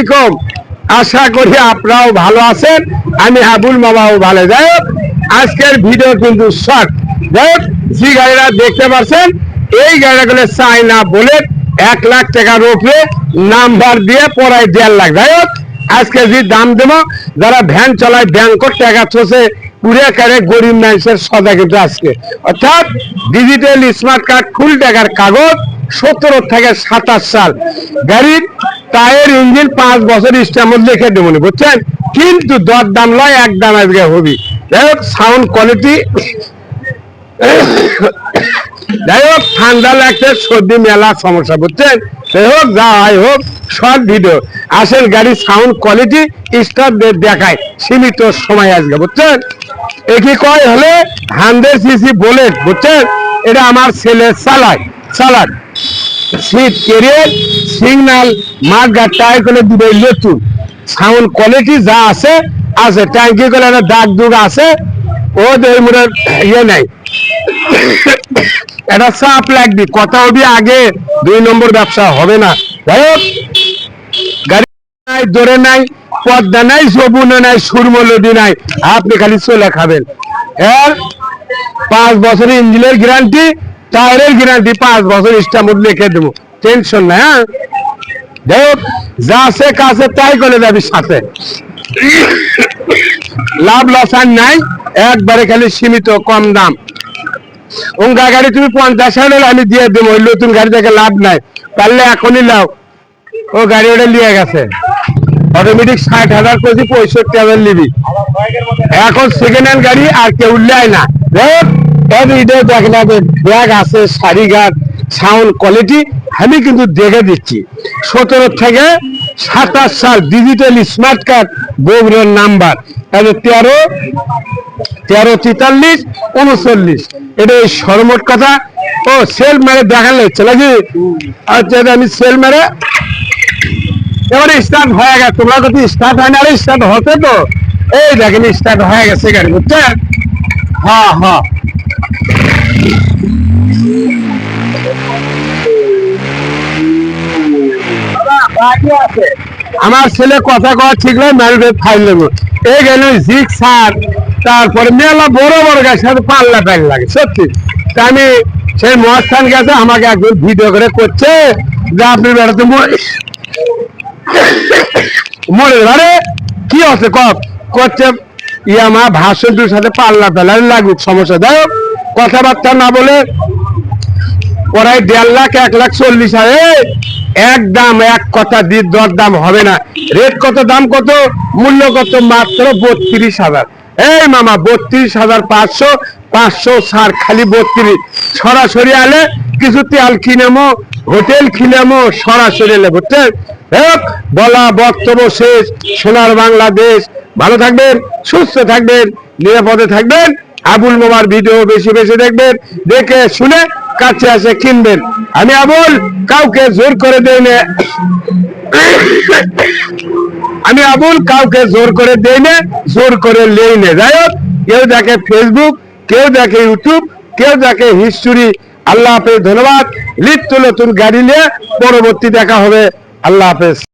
আলাইকুম। আশা করি আপনারাও ভালো আছেন। আমি আবুল মামাও ভালো। যাই আজকের ভিডিও কিন্তু শর্ট। যাই যে গাড়িটা দেখতে পাচ্ছেন, এই গাড়িগুলো চাইনা বলে এক লাখ টাকার উপরে নাম্বার দিয়ে পড়ায় দেড় লাখ। যাই আজকে যে দাম দেবো, যারা ভ্যান চালায় ব্যাংকর টাকা চষে পুরে কারে গরিব মানুষের সদা কিন্তু আজকে। অর্থাৎ ডিজিটাল স্মার্ট কার্ড ফুল টাকার কাগজ, সতেরো থেকে সাতাশ সাল। গাড়ির টায়ার ইঞ্জিন পাঁচ বছর স্ট্যাম্প লিখে দেবো বুঝছেন? কিন্তু দর দাম নয়, এক দাম আজকে হবি। যাই হোক সাউন্ড কোয়ালিটি যাই হোক, ঠান্ডা লাগছে, সর্দি, মেলা সমস্যা, বুঝছেন? যাই হোক, যা হয় হোক শর্ট ভিডিও আসেন গাড়ির সাউন্ড কোয়ালিটি স্টার দেখায়, সীমিত সময় আসবে বুঝছেন? একই কয় হলে? হান্ড্রেড সিসি বুলেট বুঝছেন? এটা আমার ছেলে চালায় চালাক সিট কেরিয়ার সিগন্যাল মার্গার টায়ার করে দিবে নতুন। সাউন্ড কোয়ালিটি যা আছে আছে। ট্যাঙ্কি করে দাগ দুগ আছে। ও দেহ ইয়ে নাই। এটা চাপ লাগবে। কথা হবি আগে। দুই নম্বর ব্যবসা হবে না। যাই হোক। গাড়ি নাই দৌড়ে নাই, পদ্মা নাই সবুনে নাই সুরমলদি নাই। আপনি খালি চলে খাবেন। এর পাঁচ বছরের ইঞ্জিনের গ্যারান্টি টায়ারের গ্যারান্টি পাঁচ বছর স্টাম্প লিখে দেবো। টেনশন নাই হ্যাঁ? হোক যা আছে কাছে তাই করে যাবি সাথে। লাভ লসান নাই, একবারে খালি সীমিত, কম দাম। উঙ্গা গাড়ি তুমি পঞ্চাশ হাজার আমি দিয়ে দেবো, ওই নতুন গাড়ি থেকে লাভ নাই। পারলে এখনই লাও। ও গাড়ি ওটা নিয়ে গেছে। অটোমেটিক ষাট হাজার কেজি পঁয়ষট্টি হাজার নিবি। এখন সেকেন্ড হ্যান্ড গাড়ি আর কেউ নেয় না। দেখ ভিডিও দেখলে ব্যাগ আছে, শাড়ি গার্ড সাউন্ড কোয়ালিটি আমি কিন্তু দেখে দিচ্ছি। সতেরো থেকে সাতাশ সাল ডিজিটাল স্মার্ট কার্ড বগুড়ার নাম্বার তাহলে তেরো তেরো তেতাল্লিশ, উনচল্লিশ। এটা এই সর্বমোট কথা। ও সেল মেরে দেখালে হচ্ছে নাকি? আচ্ছা আমি সেল মেরে। এবারে স্টার্ট হয়ে গেছে। তোমরা যদি স্টার্ট হয় না, আরে স্টার্ট হতে তো। এই দেখেন স্টার্ট হয়ে গেছে গাড়ি বুঝছেন? হ্যাঁ হ্যাঁ। আমার ছেলে কথা কওয়া ঠিক নয় ম্যারিড ফাইল নেব এই গেল জিক সার, তারপরে মেলা বড় বড় গাছের সাথে পাল্লা পাইল লাগে, সত্যি। তা আমি সেই মহাস্থান গেছে, আমাকে একজন ভিডিও করে করছে, যে আপনি বেড়াতে মরে মরে আরে, কি আছে কপ করছে ইয়ামা ভাষণটির সাথে পাল্লা পেলা লাগুক, সমস্যা। দেয় কথাবার্তা না বলে প্রায় দেড় লাখ, এক লাখ চল্লিশ হাজার। এক দাম, এক কথা দিয়ে দর দাম হবে না। রেট কত, দাম কত? মূল্য কত? মাত্র বত্রিশ হাজার। এই মামা, বত্রিশ হাজার পাঁচশো পাঁচশো সার খালি বত্রিশ। সরাসরি আলে কিছু তেল কিনেমো, হোটেল কিনেমো, সরাসরি এলে বুঝছেন? বলা বক্তব্য শেষ। সোনার বাংলাদেশ। ভালো থাকবেন, সুস্থ থাকবেন, নিরাপদে থাকবেন। আবুল মামার ভিডিও বেশি বেশি দেখবেন, দেখে শুনে কাছে আসে কিনবেন। আমি আবুল, কাউকে জোর করে দেই না। আমি আবুল, কাউকে জোর করে দেই না, জোর করে লেই না। যাই হোক, কেউ দেখে ফেসবুক কেউ দেখে ইউটিউব কেউ দেখে হিস্টোরি আল্লাহ হাফেজ, ধন্যবাদ। লিপ্ত নতুন গাড়ি নিয়ে পরবর্তী দেখা হবে। আল্লাহ হাফেজ।